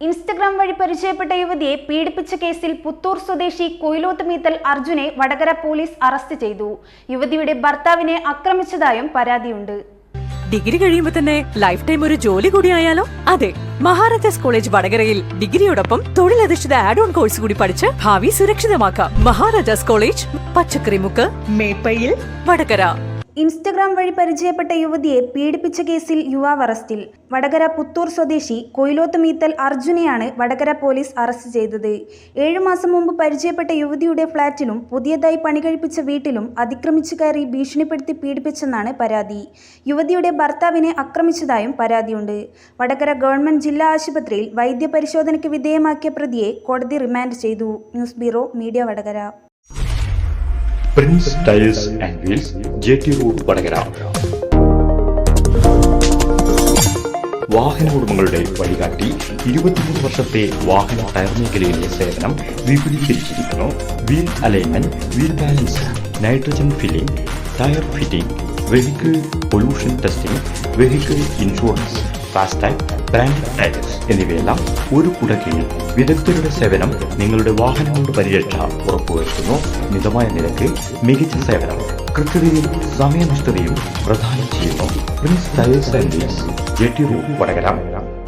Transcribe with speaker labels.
Speaker 1: Instagram വഴി പരിചയപ്പെട്ട യുവതിയെ പീഡിപ്പിച്ച കേസിൽ പുത്തൂർ സ്വദേശി കൊയിലോത്ത് മീത്തൽ അർജുനെ വടകര പോലീസ് അറസ്റ്റ് ചെയ്തു. യുവതിയുടെ ഭർത്താവിനെ ആക്രമിച്ചതായും പരാതിയുണ്ട്.
Speaker 2: ഡിഗ്രി കഴിയുമ്പോൾ തന്നെ ലൈഫ് ടൈം ഒരു ജോലി കൂടി ആയാലോ? അതെ മഹാരാജാസ് കോളേജ് വടകരയിൽ ഡിഗ്രിയോടൊപ്പം തൊഴിലധിഷ്ഠിത ആഡ് ഓൺ കോഴ്സ് കൂടി പഠിച്ച് ഭാവി സുരക്ഷിതമാക്കാം. മഹാരാജാസ് കോളേജ് പച്ചക്കറിമുക്ക് മേപ്പയിൽ വടകര.
Speaker 1: ഇൻസ്റ്റഗ്രാം വഴി പരിചയപ്പെട്ട യുവതിയെ പീഡിപ്പിച്ച കേസിൽ യുവാവ് അറസ്റ്റിൽ. വടകര പുത്തൂർ സ്വദേശി കൊയിലോത്ത് മീത്തൽ അർജുനെയാണ് വടകര പോലീസ് അറസ്റ്റ് ചെയ്തത്. ഏഴു മാസം മുമ്പ് പരിചയപ്പെട്ട യുവതിയുടെ ഫ്ളാറ്റിലും പുതിയതായി പണികഴിപ്പിച്ച വീട്ടിലും അതിക്രമിച്ചു കയറി ഭീഷണിപ്പെടുത്തി പീഡിപ്പിച്ചെന്നാണ് പരാതി. യുവതിയുടെ ഭർത്താവിനെ ആക്രമിച്ചതായും പരാതിയുണ്ട്. വടകര ഗവൺമെന്റ് ജില്ലാ ആശുപത്രിയിൽ വൈദ്യപരിശോധനയ്ക്ക് വിധേയമാക്കിയ പ്രതിയെ കോടതി റിമാൻഡ് ചെയ്തു. News bureau media Vadakara.
Speaker 3: Prince tyres and wheels J T road Vadakara. വാഹന ഉടമകളുടെ വഴികാട്ടി ഇരുപത്തിമൂന്ന് വർഷത്തെ വാഹന ടയർ മേഖലയിലെ സേവനം വിപുലീകരിച്ചിരിക്കുന്നു. Wheel alignment wheel balance nitrogen filling tyre fitting vehicle pollution testing vehicle insurance FASTag brand tyres എന്നിവയെല്ലാം ഒരു കുടക്കീഴിൽ വിദഗ്ധരുടെ സേവനം നിങ്ങളുടെ വാഹനങ്ങളുടെ പരിരക്ഷ ഉറപ്പുവരുത്തുന്നു. മിതമായ നിരക്ക് മികച്ച സേവനം കൃത്യതയും സമയനിഷ്ഠതയും പ്രദാനം ചെയ്യുന്നു. Prince tyres and wheels J Vadakara.